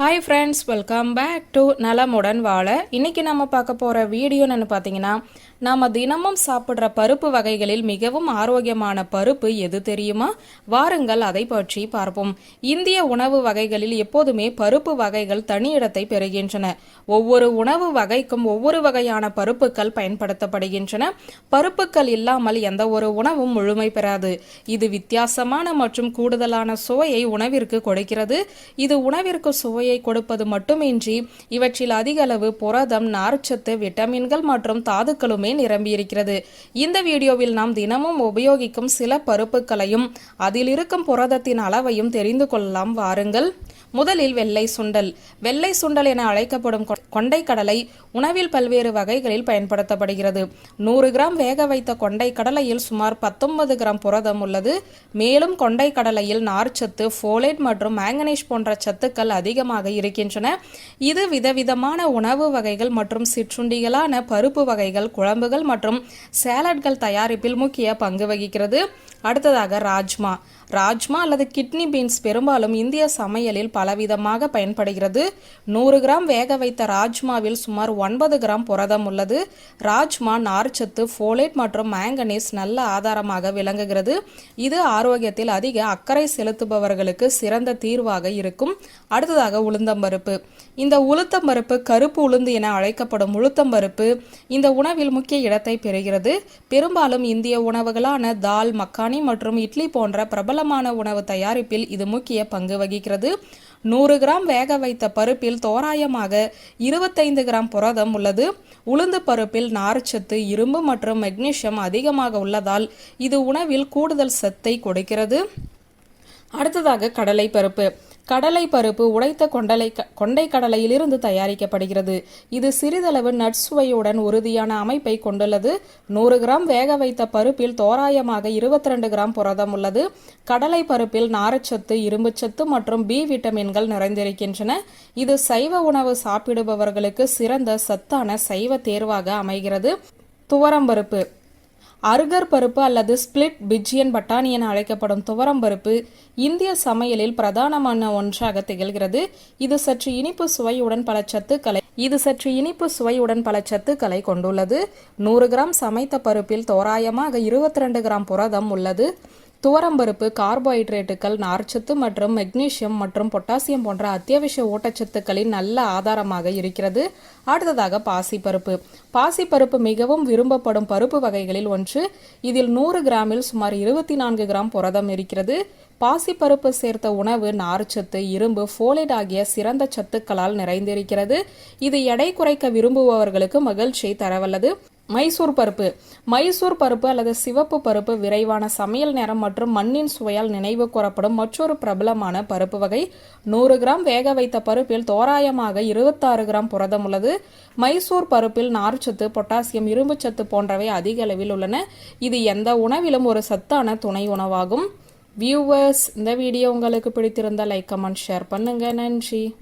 Hi friends welcome back to நலமுடன் வாழ. இன்னைக்கு நம்ம பார்க்க போகிற வீடியோன்னு பார்த்தீங்கன்னா நாம் தினமும் சாப்பிட்ற பருப்பு வகைகளில் மிகவும் ஆரோக்கியமான பருப்பு எது தெரியுமா? வாருங்கள் அதை பற்றி பார்ப்போம். இந்திய உணவு வகைகளில் எப்போதுமே பருப்பு வகைகள் தனி இடத்தை பெறுகின்றன. ஒவ்வொரு உணவு வகைக்கும் ஒவ்வொரு வகையான பருப்புகள் பயன்படுத்தப்படுகின்றன. பருப்புகள் இல்லாமல் எந்த ஒரு உணவும் முழுமை பெறாது. இது வித்தியாசமான மற்றும் கூடுதலான சுவையை உணவிற்கு கொடுக்கிறது. இது உணவிற்கு சுவை சுவையை கொடுப்பது மட்டுமின்றி இவற்றில் அதிக அளவு புரதம் நார்ச்சத்து விட்டமின்கள் மற்றும் தாதுக்களுமே நிரம்பியிருக்கிறது. இந்த வீடியோவில் நாம் தினமும் உபயோகிக்கும் சில பருப்புகளையும் அதில் இருக்கும் புரதத்தின் அளவையும் தெரிந்து கொள்ளலாம். வாருங்கள். முதலில் வெள்ளை சுண்டல். வெள்ளை சுண்டல் என அழைக்கப்படும் கொண்டைக்கடலை கொண்டை கடலை உணவில் பல்வேறு வகைகளில் பயன்படுத்தப்படுகிறது. நூறு கிராம் வேக வைத்த கொண்டை கடலையில் சுமார் பத்தொன்பது கிராம் புரதம் உள்ளது. மேலும் கொண்டை கடலையில் நார்ச்சத்து ஃபோலேட் மற்றும் மேங்கனீஸ் போன்ற சத்துக்கள் அதிகமாக இருக்கின்றன. இது விதவிதமான உணவு வகைகள் மற்றும் சிற்றுண்டிகளான பருப்பு வகைகள் குழம்புகள் மற்றும் சேலட்கள் தயாரிப்பில் முக்கிய பங்கு வகிக்கிறது. அடுத்ததாக ராஜ்மா. ராஜ்மா அல்லது கிட்னி பீன்ஸ் பெரும்பாலும் இந்திய சமையலில் பலவிதமாக பயன்படுகிறது. நூறு கிராம் வேக வைத்த ராஜ்மாவில் சுமார் ஒன்பது கிராம் புரதம் உள்ளது. ராஜ்மா நார்ச்சத்து ஃபோலேட் மற்றும் மேங்கனீஸ் நல்ல ஆதாரமாக விளங்குகிறது. இது ஆரோக்கியத்தில் அதிக அக்கறை செலுத்துபவர்களுக்கு சிறந்த தீர்வாக இருக்கும். அடுத்ததாக உளுந்தம்பருப்பு இந்த உளுத்தம்பருப்பு கருப்பு உளுந்து என அழைக்கப்படும் உளுத்தம்பருப்பு இந்த உணவில் முக்கிய இடத்தை பெறுகிறது. பெரும்பாலும் இந்திய உணவுகளான தால் மக்கானி மற்றும் இட்லி போன்ற பிரபலமான உணவு தயாரிப்பில் இது முக்கிய பங்கு வகிக்கிறது. நூறு கிராம் வேக வைத்த பருப்பில் தோராயமாக இருபத்தைந்து கிராம் புரதம் உள்ளது. உளுந்து பருப்பில் நார்ச்சத்து இரும்பு மற்றும் மெக்னீஷியம் அதிகமாக உள்ளதால் இது உணவில் கூடுதல் சத்தை கொடுக்கிறது. அடுத்ததாக கடலை பருப்பு. கடலை பருப்பு உடைத்த கொண்டலை கொண்டை கடலையிலிருந்து தயாரிக்கப்படுகிறது. இது சிறிதளவு நட்சுவையுடன் உறுதியான அமைப்பை கொண்டுள்ளது. நூறு கிராம் வேக வைத்த பருப்பில் தோராயமாக இருபத்தி ரெண்டு கிராம் புரதம் உள்ளது. கடலை பருப்பில் நாரச்சத்து இரும்புச்சத்து மற்றும் பி விட்டமின்கள் நிறைந்திருக்கின்றன. இது சைவ உணவு சாப்பிடுபவர்களுக்கு சிறந்த சத்தான சைவ தேர்வாக அமைகிறது. துவரம்பருப்பு அருகர் பருப்பு அல்லது ஸ்பிளிட் பிஜியன் பட்டாணி என அழைக்கப்படும் துவரம் பருப்பு இந்திய சமையலில் பிரதானமான ஒன்றாக திகழ்கிறது. இது சற்று இனிப்பு சுவையுடன் பல சத்துக்களை இது சற்று இனிப்பு சுவையுடன் பல சத்துக்களை கொண்டுள்ளது. நூறு கிராம் சமைத்த பருப்பில் தோராயமாக இருபத்தி ரெண்டு கிராம் புரதம் உள்ளது. துவரம்பருப்பு கார்போஹைட்ரேட்டுகள் நார்ச்சத்து மற்றும் மெக்னீசியம் மற்றும் பொட்டாசியம் போன்ற அத்தியாவசிய ஊட்டச்சத்துக்களின் நல்ல ஆதாரமாக இருக்கிறது. அடுத்ததாக பாசிப்பருப்பு. பாசிப்பருப்பு மிகவும் விரும்பப்படும் பருப்பு வகைகளில் ஒன்று. இதில் நூறு கிராமில் சுமார் இருபத்தி நான்கு கிராம் புரதம் இருக்கிறது. பாசிப்பருப்பு சேர்த்த உணவு நார்ச்சத்து இரும்பு ஃபோலேட் ஆகிய சிறந்த சத்துக்களால் நிறைந்திருக்கிறது. இது எடை குறைக்க விரும்புபவர்களுக்கு மகிழ்ச்சியை தரவல்லது. மைசூர் பருப்பு. மைசூர் பருப்பு அல்லது சிவப்பு பருப்பு விரைவான சமையல் நேரம் மற்றும் மண்ணின் சுவையால் நினைவு கூறப்படும் மற்றொரு பிரபலமான பருப்பு வகை. நூறு கிராம் வேக வைத்த பருப்பில் தோராயமாக இருபத்தாறு கிராம் புரதம் உள்ளது. மைசூர் பருப்பில் நார்ச்சத்து பொட்டாசியம் இரும்புச்சத்து போன்றவை அதிக அளவில் உள்ளன. இது எந்த உணவிலும் ஒரு சத்தான துணை உணவாகும். வியூவர்ஸ் இந்த வீடியோ உங்களுக்கு பிடித்திருந்தால் லைக் கமெண்ட் ஷேர் பண்ணுங்க. நன்றி.